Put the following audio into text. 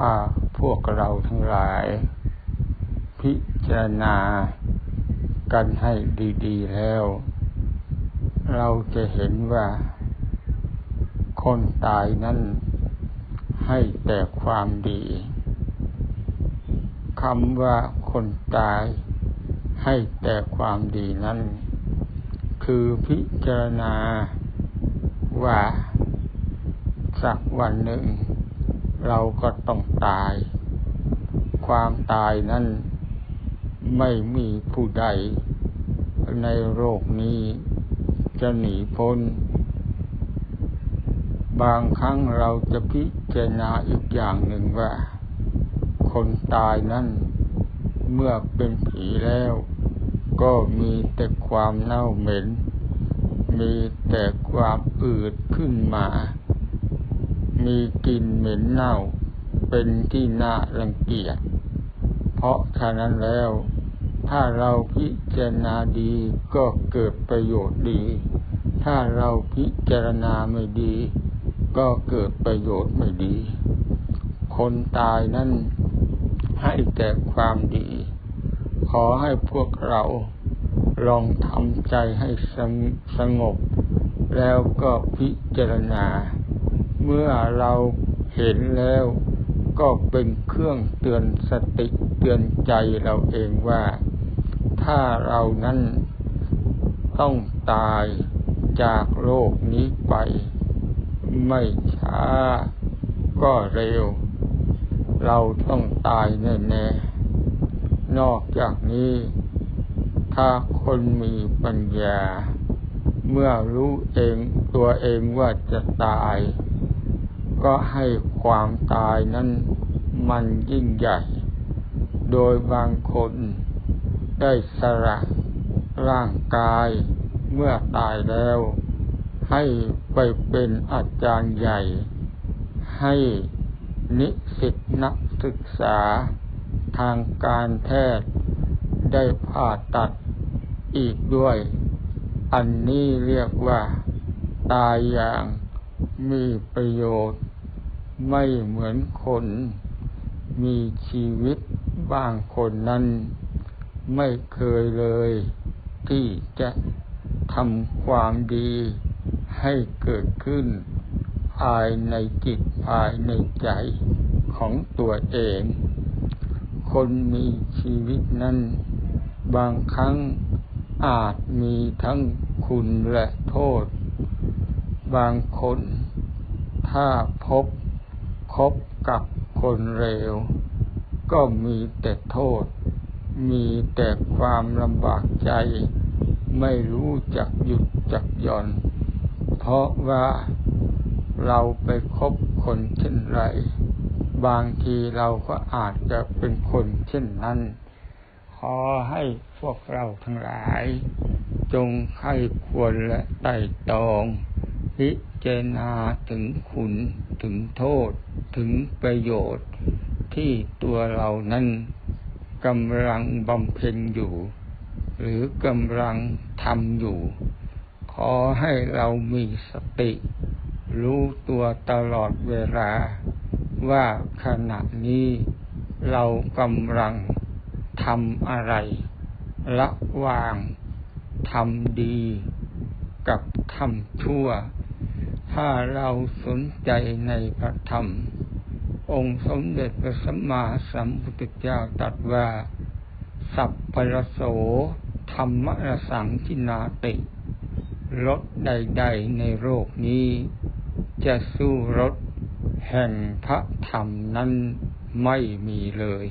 ถ้าพวกเราทั้งหลาย พิจารณากันให้ดีๆแล้ว เราจะเห็นว่า คนตายนั้นให้แต่ความดีคำว่าคนตายให้แต่ความดีนั้น คือพิจารณาว่าสักวันหนึ่ง เราก็ต้องตาย ความตายนั้นไม่มีผู้ใดในโลกนี้จะหนีพ้น บางครั้งเราจะพิจารณาอีกอย่างหนึ่งว่า คนตายนั้นเมื่อเป็นผีแล้ว ก็มีแต่ความเน่าเหม็น มีแต่ความอืดขึ้นมา มีกลิ่นเหม็นเน่า เป็นที่น่ารังเกียจ เพราะฉะนั้นแล้ว ถ้าเราพิจารณาดีก็เกิดประโยชน์ดี ถ้าเราพิจารณาไม่ดี ก็เกิดประโยชน์ไม่ดี คนตายนั้นให้แต่ความดี ขอให้พวกเราลองทำใจให้สงบ แล้วก็พิจารณา เมื่อเราเห็นแล้วก็เป็นเครื่องเตือนสติเตือนใจเราเองว่า ถ้าเรานั้นต้องตายจากโลกนี้ไป ไม่ช้าก็เร็ว เราต้องตายแน่ๆนอกจากนี้ ถ้าคนมีปัญญา เมื่อรู้เองตัวเองว่าจะตาย ก็ให้ความตายนั้นมันยิ่งใหญ่ โดยบางคนได้สละร่างกายเมื่อตายแล้ว ให้ไปเป็นอาจารย์ใหญ่ ให้นิสิตนักศึกษา ทางการแพทย์ได้ผ่าตัดอีกด้วย อันนี้เรียกว่า ตายอย่างมีประโยชน์ ไม่เหมือนคนมีชีวิตบางคนนั้น ไม่เคยเลย ที่จะทำความดีให้เกิดขึ้น ภายในจิตภายในใจของตัวเอง คนมีชีวิตนั้น บางครั้งอาจมีทั้งคุณและโทษ บางคน ถ้าพบ คบกับคนเลวก็มีแต่โทษ มีแต่ความลำบากใจ ไม่รู้จักหยุดจักหย่อน เพราะว่าเราไปคบคนเช่นไร บางทีเราก็อาจจะเป็นคนเช่นนั้น ขอให้พวกเราทั้งหลาย จงใครควรและไต่ตอง พิจารณาถึงคุณถึงโทษ ถึงประโยชน์ที่ตัวเรานั้นกำลังบำเพ็ญอยู่ หรือกำลังทำอยู่ ขอให้เรามีสติ รู้ตัวตลอดเวลา ว่าขณะนี้เรากำลังทำอะไรระวางทำดีกับทำชั่ว ถ้าเราสนใจในพระธรรม องค์สมเด็จพระสัมมาสัมพุทธเจ้าตรัสว่า สัพพรโสธรรมรสังทินาติรสใด ๆ ในโลกนี้ จะสู้รสแห่งพระธรรมนั้นไม่มีเลย